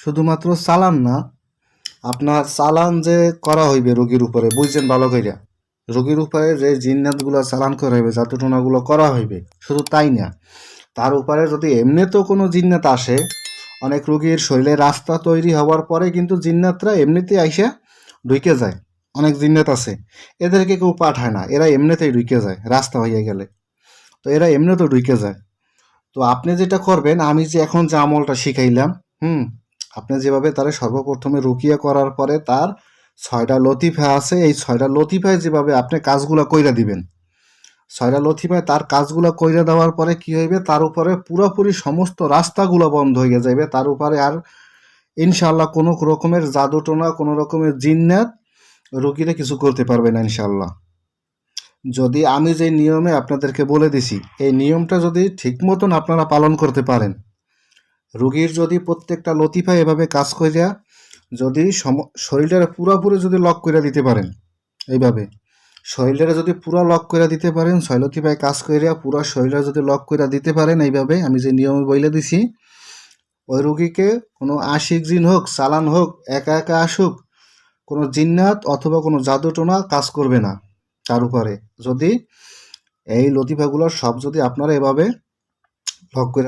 শুধুমাত্র চালান না, আপনার চালান যে করা হইবে রোগীর উপরে, বুঝছেন ভালো কইরা? রোগীর উপরে যে জিন্নাতগুলো চালান করা হইবে জাদুটোনাগুলো করা হইবে, শুধু তাই না। তার উপরে যদি এমনিতেও কোনো জিন্নাত আসে, অনেক রোগীর শরীরে রাস্তা তৈরি হওয়ার পরে কিন্তু জিন্নাতরা এমনিতেই আইসা ঢুকে যায়। অনেক জিন্নাত আছে, এদেরকে কেউ পাঠায় না, এরা এমনিতেই ঢুকে যায়, রাস্তা হইয়া গেলে। তো এরা এমনিতেও ঢুকে যায়। তো আপনি যেটা করবেন, আমি যে এখন যে আমলটা শিখাইলাম, হুম আপনি যেভাবে তারে সর্বপ্রথমে রুকিয়া করার পরে তার ছয়টা লতিফা আছে, এই ছয়টা লতিফায় যেভাবে আপনি কাজগুলো কইরা দিবেন। ছয়টা লতিফায় তার কাজগুলো কইরা দেওয়ার পরে কি হইবে? তার উপরে পুরোপুরি সমস্ত রাস্তাগুলো বন্ধ হয়ে যাবে তার উপরে আর ইনশাল্লাহ কোনো রকমের জাদুটোনা, কোনো রকমের জিন্নাত রুগীরা কিছু করতে পারবে না ইনশাল্লাহ যদি আমি যে নিয়মে আপনাদেরকে বলে দিছি, এই নিয়মটা যদি ঠিক মতন আপনারা পালন করতে পারেন রুগীর যদি প্রত্যেকটা লতিফা এভাবে কাজ করিয়া যদি সম শরীরটা পুরোপুরি যদি লক করে দিতে পারেন, এইভাবে। শরীরটা যদি পুরো লক করে দিতে পারেন, ছয় লতিফায় কাজ করিয়া পুরো শরীরটা যদি লক করে দিতে পারেন, এইভাবে আমি যে নিয়মে বইলে দিছি, ওই রুগীকে কোনো আশিক জিন হোক, চালান হোক, একা একা আসুক, কোনো জিন্নাত অথবা কোনো জাদুটোনা কাজ করবে না তার উপরে। যদি এই লতিফাগুলোর সব যদি আপনারা এভাবে লক করে